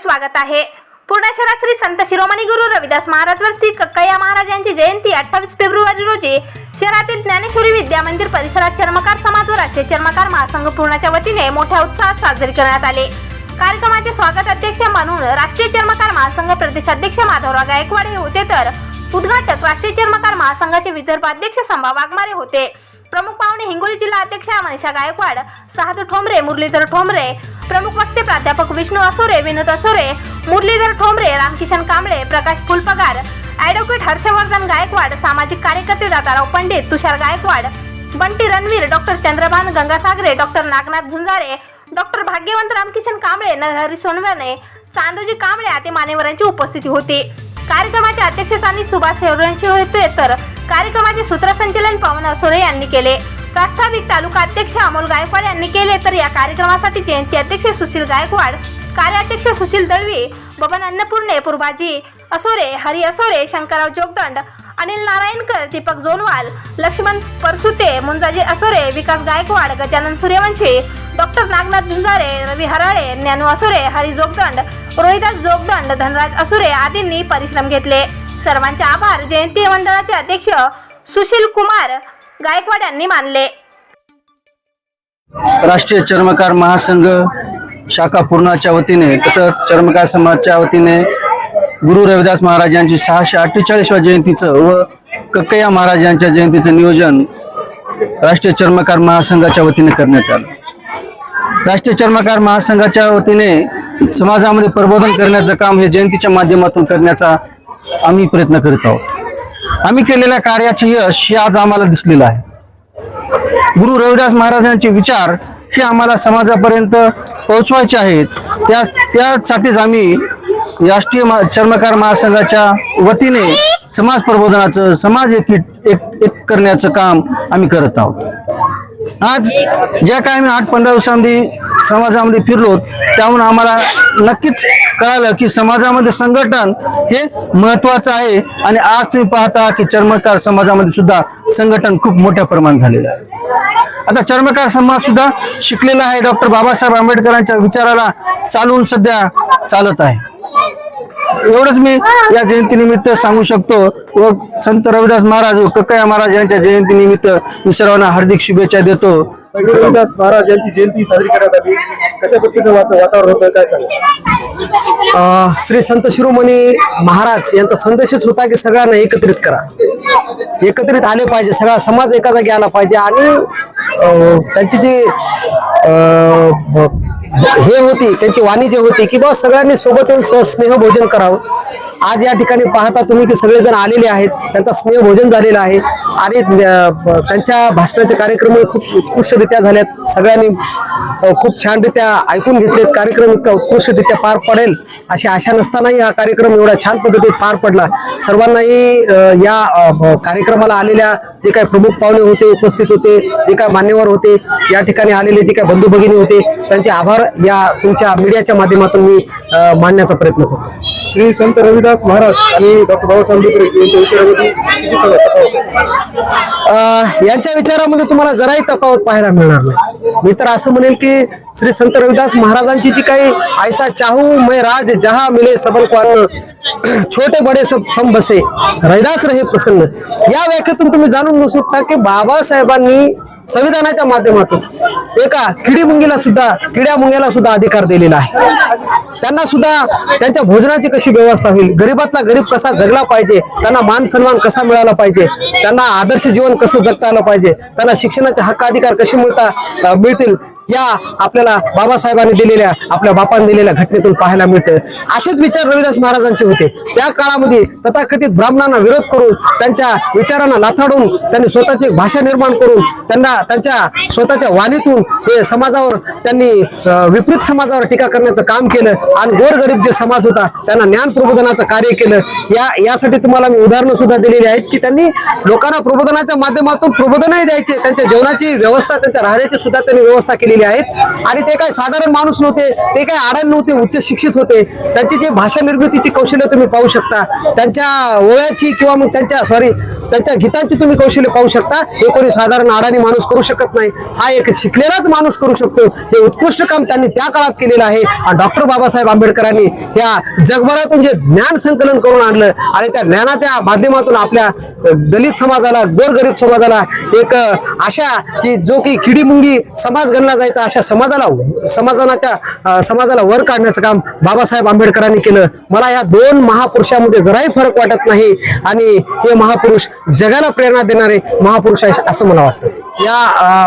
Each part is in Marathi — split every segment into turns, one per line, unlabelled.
स्वागत आहे. पूर्ण शहरात श्री संत शिरोमणी गुरु रविदास महाराज वर्षी कक्कया महाराज यांची जयंती अठ्ठावीस फेब्रुवारी रोजी शहरातील ज्ञानेश्वरी विद्या मंदिर परिसरात चर्मकार समाज व राष्ट्रीय चर्मकार महासंघ पूर्णाच्या वतीने मोठ्या उत्साहात साजरी करण्यात आले. कार्यक्रमाचे स्वागत अध्यक्ष म्हणून राष्ट्रीय चर्मकार महासंघ प्रदेशाध्यक्ष माधवराव गायकवाड हे होते तर उद्घाटक राष्ट्रीय चर्मकार महासंघाचे विदर्भाध्यक्ष संभा वाघमारे होते. प्रमुख पाहुणे हिंगोली जिल्हा अध्यक्ष मनीषा गायकवाड सहादू ठोंबरे मुरलीधर ठोंबरे प्रमुख वक्ते प्राध्यापक विष्णू असोरे विनोद असोरे मुरलीधर ठोंबरे रामकिशन कांबळे प्रकाश फुलपगार ॲडव्होकेट हर्षवर्धन गायकवाड सामाजिक कार्यकर्ते Dadarao Pandit Tushar Gaikwad Bunty Ranveer doctor Chandrabhan Gangasagare doctor Nagnath Jhunjare doctor Bhagyawant Ramkishan Kamble Narhari Sonawane Chandoji Kamble आदी मान्यवरांची उपस्थिती होती. कार्यक्रमाच्या अध्यक्षस्थानी सुभाष शेवरांची होते तर कार्यक्रमाचे सूत्रसंचलन पवन असोरे यांनी केले. प्रास्ताविक तालुका अध्यक्ष अमोल गायकवाड यांनी केले. तर या कार्यक्रमासाठी जयंती अध्यक्ष सुशील गायकवाड कार्याध्यक्ष सुशील दळवी बबन अन्नपूर्णे पूर्वाजी असोरे हरी असोरे शंकरराव जोगदंड अनिल नारायणकर दीपक जोनवाल लक्ष्मण परसुते मुंजाजी असोरे विकास गायकवाड गजानन सूर्यवंशी डॉक्टर नागनाथ झुंजारे रवी हराळे ज्ञानू असोरे हरी जोगदंड रोहिदास जोगदंड धनराज असुरे आदींनी परिश्रम घेतले. सर्वांचे आभार. जयंती मंडळाचे अध्यक्ष सुशील कुमार गायकवाड यांनी मानले.
राष्ट्रीय चर्मकार महासंघ शाखा पूर्णाच्या वतीने तसंच चर्मकार समाजच्या वतीने गुरु रविदास महाराज यांची सहाशे अठ्ठेचाळीसव्या जयंतीचं व कक्कया महाराज यांच्या जयंतीचं नियोजन राष्ट्रीय चर्मकार महासंघाच्या वतीने करण्यात आलं. राष्ट्रीय चर्मकार महासंघाच्या वतीने समाजामध्ये प्रबोधन करण्याचं काम हे जयंतीच्या माध्यमातून करण्याचा आम्ही प्रयत्न करीत आहोत. आम्ही केलेल्या कार्याचे यश हे आज आम्हाला दिसलेलं आहे. गुरु रविदास महाराजांचे विचार हे आम्हाला समाजापर्यंत पोहोचवायचे आहेत. त्या त्यासाठीच आम्ही राष्ट्रीय मा- चर्मकार महासंघाच्या वतीने समाज प्रबोधनाचं समाज एक एक एक करण्याचं काम आम्ही करत आहोत. आज ज्या काय आम्ही आठ पंधरा दिवसांमध्ये समाजामध्ये फिरलो त्याहून आम्हाला नक्कीच कळालं की समाजामध्ये संघटन हे महत्वाचं आहे. आणि आज तुम्ही पाहता की चर्मकार समाजामध्ये सुद्धा संघटन खूप मोठ्या प्रमाणात झालेलं आहे. आता चर्मकार समाज सुद्धा शिकलेला आहे. डॉक्टर बाबासाहेब आंबेडकरांच्या विचाराला चालून सध्या चालत आहे. एवढंच मी या जयंतीनिमित्त सांगू शकतो. व संत रविदास महाराज व कक्कया महाराज यांच्या जयंतीनिमित्त मी सर्वांना हार्दिक शुभेच्छा देतो.
रविदास महाराज यांची जयंती साजरी करण्यात आली. कशा पद्धतीचं वाता- वातावरण होतं काय सांगा
अ, श्री संत शिरोमणी महाराज यांचा संदेशच होता की सगळ्यांना एकत्रित करा. एकत्रित आले पाहिजे सगळा समाज एका जागी आला पाहिजे आणि अ, त्यांची जी हे होती त्यांची वाणी जी होती की बा सगळ्यांनी सोबत येऊन स- स्नेहभोजन करावं. आज या ठिकाणी पाहता तुम्ही की सगळेजण आलेले आहेत त्यांचा स्नेहभोजन झालेलं आहे. आणि त्यांच्या भाषणाचे कार्यक्रम खूप उत्कृष्टरित्या झाल्यात सगळ्यांनी खूप छानरित्या ऐकून घेतलेत. कार्यक्रम इतका उत्कृष्टरित्या पार पडेल अशी आशा नसतानाही हा कार्यक्रम एवढा छान पद्धतीत पार पडला. सर्वांनाही या कार्यक्रमाला आलेल्या जे काही प्रमुख पाहुणे होते उपस्थित होते जे काय मान्यवर होते या ठिकाणी आलेले जे काय बंधू भगिनी होते त्यांचे आभार या तुमच्या मीडियाच्या माध्यमातून मी मांडण्याचा प्रयत्न करतो.
श्री संत रविदास महाराज आणि डॉक्टर बाबासाहेब यांच्या विचारामध्ये
यांच्या विचारामध्ये तुम्हाला जराही तफावत पाहायला मिळणार नाही. मी तर असं म्हणेल की श्री संत रविदास महाराजांची जी काही ऐसा चाहू मैं राज जहा मिले सबन को छोटे बडे सब सम बसे रैदास रहे प्रसन्न. या व्याख्यातून तुम्ही जाणून घेऊ शकता की बाबासाहेबांनी संविधानाच्या माध्यमातून एका किडी मुंगीला सुद्धा किड्या मुंग्याला सुद्धा अधिकार दिलेला आहे. त्यांना सुद्धा त्यांच्या भोजनाची कशी व्यवस्था होईल? गरीबातला गरीब कसा जगला पाहिजे? त्यांना मान सन्मान कसा मिळाला पाहिजे? त्यांना आदर्श जीवन कसं जगता आलं पाहिजे? त्यांना शिक्षणाचे हक्क अधिकार कसे मिळता मिळतील? या आपल्याला बाबासाहेबांनी दिलेल्या आपल्या बापांनी दिलेल्या घटनेतून पाहायला मिळतं. असेच विचार रविदास महाराजांचे होते. त्या काळामध्ये तथाकथित ब्राह्मणांना विरोध करून त्यांच्या विचारांना लाथाडून त्यांनी स्वतःची भाषा निर्माण करून त्यांना त्यांच्या स्वतःच्या वाणीतून हे समाजावर त्यांनी विपरीत समाजावर टीका करण्याचं काम केलं. आणि गोरगरीब जे समाज होता त्यांना ज्ञान प्रबोधनाचं कार्य केलं. या यासाठी तुम्हाला मी उदाहरणं सुद्धा दिलेली आहेत की त्यांनी लोकांना प्रबोधनाच्या माध्यमातून प्रबोधनही द्यायचे त्यांच्या जेवणाची व्यवस्था त्यांच्या राहण्याची सुद्धा त्यांनी व्यवस्था केलेली आहेत. आणि ते काय साधारण माणूस नव्हते ते काय आडण नव्हते उच्च शिक्षित होते. त्यांची जी भाषा निर्मितीची कौशल्य तुम्ही पाहू शकता. त्यांच्या वयाची किंवा मग त्यांच्या सॉरी त्यांच्या गीतांची तुम्ही कौशल्य पाहू शकता. हे कोणी साधारण आडाणी माणूस करू शकत नाही. हा एक शिकलेलाच माणूस करू शकतो. हे उत्कृष्ट काम त्यांनी त्या काळात केलेलं आहे. आणि डॉक्टर बाबासाहेब आंबेडकरांनी या जगभरातून जे ज्ञान संकलन करून आणलं आणि त्या ज्ञानाच्या माध्यमातून आपल्या दलित समाजाला गोरगरीब समाजाला एक आशा अशा की जो की किडीमुंगी समाज गणला जायचा अशा समाजाला समाजाच्या समाजाला वर काढण्याचं काम बाबासाहेब आंबेडकरांनी केलं. मला या दोन महापुरुषांमध्ये जराही फरक वाटत नाही. आणि हे महापुरुष जगाला प्रेरणा देणारे महापुरुष आहे असं मला वाटतं. या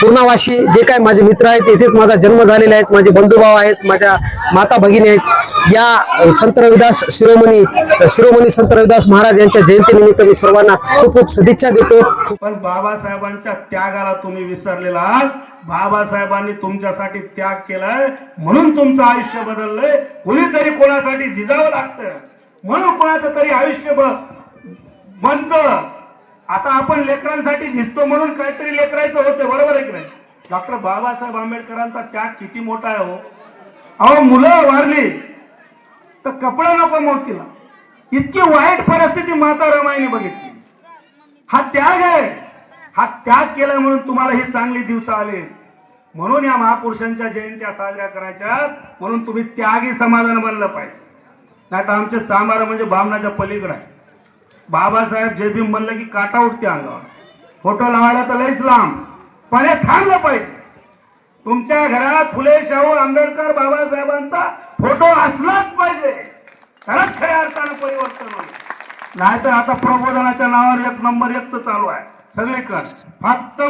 पूर्णावाशी जे काय माझे मित्र आहेत इथेच माझा जन्म झालेला आहेत माझे बंधुभाव आहेत माझ्या माता भगिनी आहेत. या संत रविदास शिरोमणी शिरोमणी संत रविदास महाराज यांच्या जयंतीनिमित्त मी सर्वांना खूप खूप सदिच्छा देतो.
पण बाबासाहेबांच्या त्यागाला तुम्ही विसरलेला आहात. बाबासाहेबांनी तुमच्यासाठी त्याग केलाय म्हणून तुमचं आयुष्य बदललंय. कुणीतरी कोणासाठी झिजावं लागतं. म्हणून कोणाचं तरी आयुष्य बनतं आता आपण लेकरांसाठी झिजतो म्हणून काहीतरी लेकरायचं होतं बरोबर आहे की नाही? डॉक्टर बाबासाहेब आंबेडकरांचा त्याग किती मोठा आहे हो. अहो मुलं वारली तर कपडा नको मोतीला. इतकी वाईट परिस्थिती माता रमाईने बघितली. हा त्याग आहे. हा त्याग केला म्हणून तुम्हाला हे चांगले दिवस आले. म्हणून या महापुरुषांच्या जयंत्या साजऱ्या करायच्या म्हणून तुम्ही त्यागी समाधान बनलं पाहिजे. नाही तर आमचे चांबार म्हणजे भावनाच्या पलीकडे आहे. बाबासाहेब जे म्हणलं की काटा उठते अंगावर. फोटो लावायला तर लईच लांब. पण हे थांबलं पाहिजे. तुमच्या घरात फुले शाहू आंबेडकर बाबासाहेबांचा फोटो असलाच पाहिजे. खरंच खऱ्या अर्थानं परिवर्तन नाहीतर आता प्रबोधनाच्या नावावर एक नंबर एक तर चालू आहे. सगळीकडे. फक्त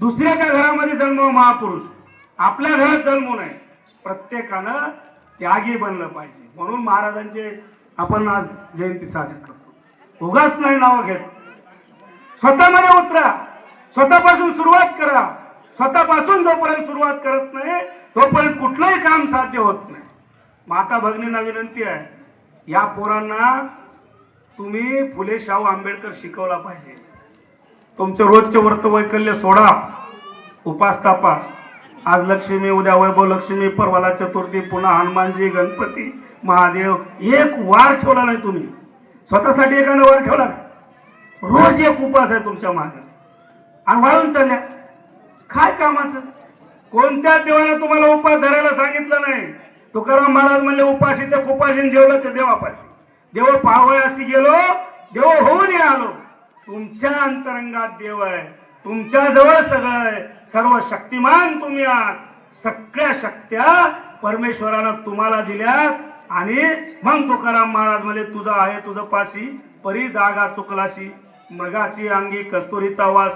दुसऱ्याच्या घरामध्ये जन्म महापुरुष? आपल्या घरात जन्म नाही प्रत्येकानं त्यागी बनलं पाहिजे. म्हणून महाराजांचे आपण आज जयंती साजरी करतो. उगाच नाही नावं घेत. स्वतःमध्ये उतरा. स्वतःपासून सुरुवात करा. स्वतःपासून जोपर्यंत सुरुवात करत नाही तोपर्यंत कुठलंही काम साध्य होत नाही. माता भगिनींना विनंती आहे या पोरांना तुम्ही फुले शाहू आंबेडकर शिकवला पाहिजे. तुमचं रोजचे वर्तवैकल्य सोडा. उपास तापास. आज लक्ष्मी उद्या वैभव लक्ष्मी परवाला चतुर्थी पुन्हा हनुमानजी गणपती महादेव एक वार ठेवला नाही तुम्ही. स्वतःसाठी एकानं वर ठेवला का? रोज एक उपास आहे तुमच्या मागे. आणि वाळून चालल्या. काय कामाचं कोणत्या देवानं तुम्हाला उपास धरायला सांगितलं नाही? तुकाराम महाराज म्हणले उपाशी ते कुपाशीन जेवलं ते देवापाशी. देव पाहावय अशी गेलो देव होऊन आलो. तुमच्या अंतरंगात देव आहे. तुमच्या जवळ सगळं आहे. सर्व शक्तिमान तुम्ही आहात. सगळ्या शक्त्या परमेश्वरानं तुम्हाला दिल्यात. आणि मग तुकाराम महाराज म्हणजे तुझं आहे तुझं पाशी परी जागा चुकलाशी मृगाची अंगी कस्तुरीचा वास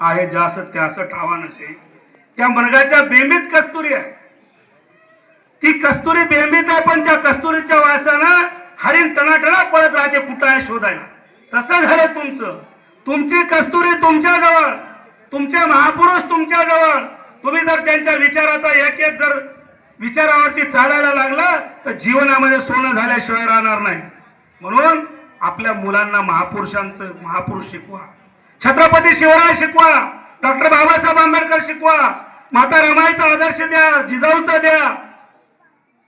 आहे जास त्यास ठावा नसे. त्या मृगाच्या बेंबीत कस्तुरी आहे. ती कस्तुरी बेंबीत आहे पण त्या कस्तुरीच्या वासानं हरिण तणाटणा पळत राहते कुठं आहे शोधायला. तसं झालं तुमचं. तुमची कस्तुरी तुमच्या जवळ. तुमचे महापुरुष तुमच्या जवळ. तुम्ही जर त्यांच्या विचाराचा एक एक जर विचारावरती चालायला लागला तर जीवनामध्ये सोनं झाल्याशिवाय राहणार नाही. म्हणून आपल्या मुलांना महापुरुषांचं महापुरुष शिकवा. छत्रपती शिवराय शिकवा डॉक्टर बाबासाहेब आंबेडकर शिकवा माता रमाईचा आदर्श द्या जिजाऊचा द्या.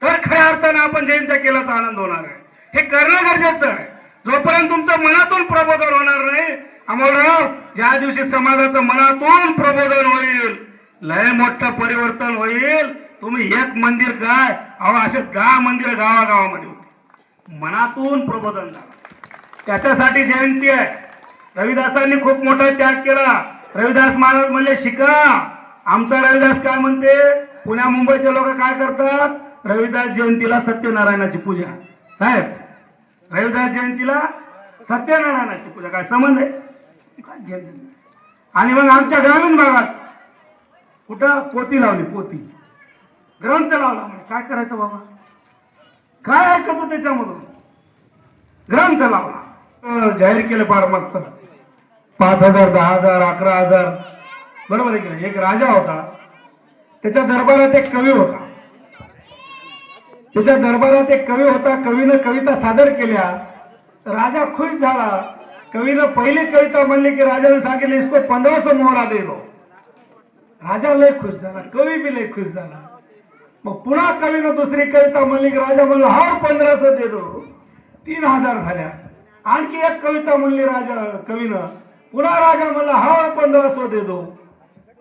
तर खऱ्या अर्थानं आपण जयंत्या केल्याचा आनंद होणार आहे. हे करणं गरजेचं आहे. जोपर्यंत तुमचं मनातून प्रबोधन होणार नाही अमोलराव ज्या दिवशी समाजाचं मनातून प्रबोधन होईल लय मोठं परिवर्तन होईल. तुम्ही एक मंदिर काय? अहो असे दहा मंदिर गावागावामध्ये होते. मनातून प्रबोधन झालं. त्याच्यासाठी जयंती आहे. रविदासांनी खूप मोठा त्याग केला. रविदास महाराज म्हणले शिका. आमचा रविदास काय म्हणते? पुण्या मुंबईचे लोक काय करतात? रविदास जयंतीला सत्यनारायणाची पूजा. साहेब रविदास जयंतीला सत्यनारायणाची पूजा. काय संबंध आहे? काय आणि मग आमच्या ग्रामीण भागात कुठं पोती लावली? पोती. ग्रंथ लावला म्हणे काय करायचं बाबा? काय ऐकत त्याच्यामधून? ग्रंथ लावला जाहीर केलं फार मस्त. पाच हजार दहा हजार अकरा हजार. बरोबर आहे की नाही? एक राजा होता. त्याच्या दरबारात एक कवी होता. त्याच्या दरबारात एक कवी होता. कवीनं कविता सादर केल्या. राजा खुश झाला. कवीनं पहिली कविता म्हणली की राजाने सांगितले इसको पंधरा सो मोहरा दे दो. राजा लय खुश झाला. कवी बी लय खुश झाला. मग पुन्हा कवीनं दुसरी कविता म्हणली की राजा म्हणला हार पंधराशे दे दो. तीन हजार झाल्या. आणखी एक कविता म्हणली राजा कवीनं. पुन्हा राजा म्हणला हार पंधराशे दे दो.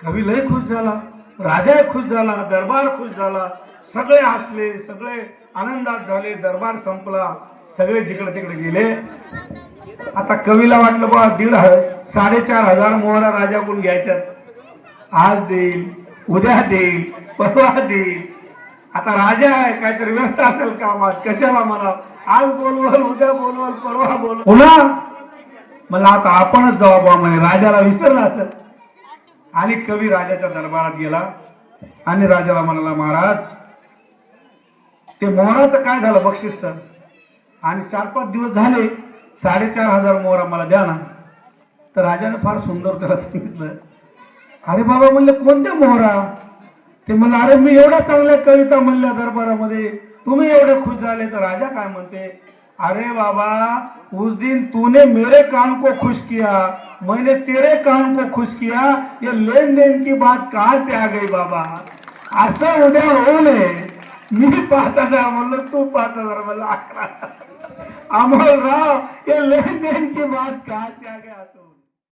कवी लय खुश झाला राजाही खुश झाला दरबार खुश झाला. सगळे हसले सगळे आनंदात झाले दरबार संपला सगळे जिकडे तिकडे गेले. आता कवीला वाटलं बा दीड साडेचार हजार मोहरा राजाकडून घ्यायच्यात. आज देईल उद्या देईल परवा देईल आता राजा आहे काहीतरी व्यस्त असेल कामात. कशाला म्हणा? आज बोलवल उद्या बोलवल परवा बोलवल. पुन्हा? मला आता आपणच जाऊ म्हणे राजाला विसरला असेल. आणि कवी राजाच्या दरबारात गेला. आणि राजाला म्हणाला महाराज ते मोहराचं काय झालं बक्षीसच? आणि चार पाच दिवस झाले साडेचार हजार मोहरा मला द्या ना. तर राजाने फार सुंदर त्याला सांगितलं. अरे बाबा म्हणले कोणत्या मोहरा? ते म्हणलं अरे मी एवढ्या चांगल्या कविता म्हणल्या दरबारामध्ये. तुम्ही एवढे खुश झाले तर राजा काय म्हणते? अरे बाबा उस दिन तूने मेरे कान को खुश किया. मैंने तेरे कान को खुश किया. ये लेन देन की बात कहाँ से आ गई बाबा? असं उद्या होऊ नये. मी पाच हजार म्हणलं तू पाच हजार म्हणलं अकरा अमोल राव ये लेन देन की बात कहा से आ गई असं